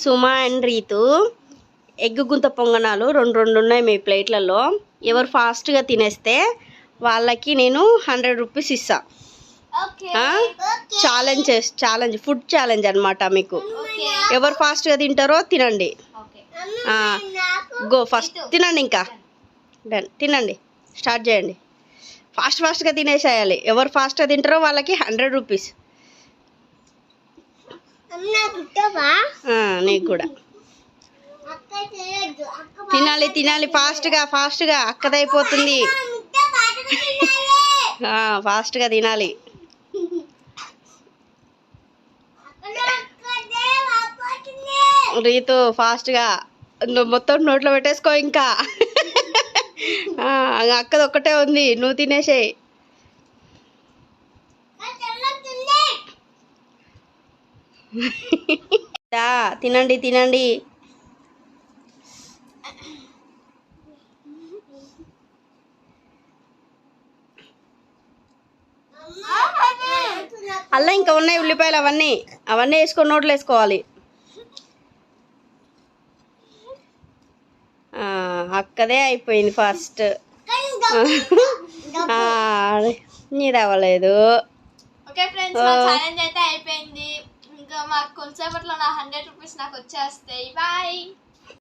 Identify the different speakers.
Speaker 1: Suma and Ritu egg గుంత పొంగనాలు రెండు రెండు ఉన్నాయి మీ ప్లేట్లలో. ఎవరు ఫాస్ట్గా తినేస్తే వాళ్ళకి నేను హండ్రెడ్ రూపీస్ ఇస్తా. ఛాలెంజ్ ఛాలెంజ్ ఫుడ్ ఛాలెంజ్ అనమాట మీకు. ఎవరు ఫాస్ట్గా తింటారో తినండి. గో ఫస్ట్ తినండి ఇంకా. డన్. తినండి. స్టార్ట్ చేయండి. ఫాస్ట్ ఫాస్ట్గా తినేసేయాలి. ఎవరు ఫాస్ట్గా తింటారో వాళ్ళకి హండ్రెడ్ రూపీస్. నీకు కూడా. తినాలి తినాలి. ఫాస్ట్గా ఫాస్ట్గా. అక్కదైపోతుంది. ఫాస్ట్గా తినాలి. రీతు ఫాస్ట్గా. నువ్వు మొత్తం నోట్లో పెట్టేసుకో ఇంకా. అక్కది ఒక్కటే ఉంది. నువ్వు తినేసేయి. దా, తినండి తినండి. అలా ఇంకా ఉన్నాయి ఉల్లిపాయలు అవన్నీ. అవన్నీ వేసుకొని నోట్లు వేసుకోవాలి. ఆ, అక్కదే అయిపోయింది ఫస్ట్. నీది అవ్వలేదు
Speaker 2: ఓకే ఫ్రెండ్స్ ఛాలెంజ్ అయితే అయిపోయింది. మాకు కొంచెంసేపట్లో నా హండ్రెడ్ రూపీస్ నాకు వచ్చేస్తాయి. బాయ్.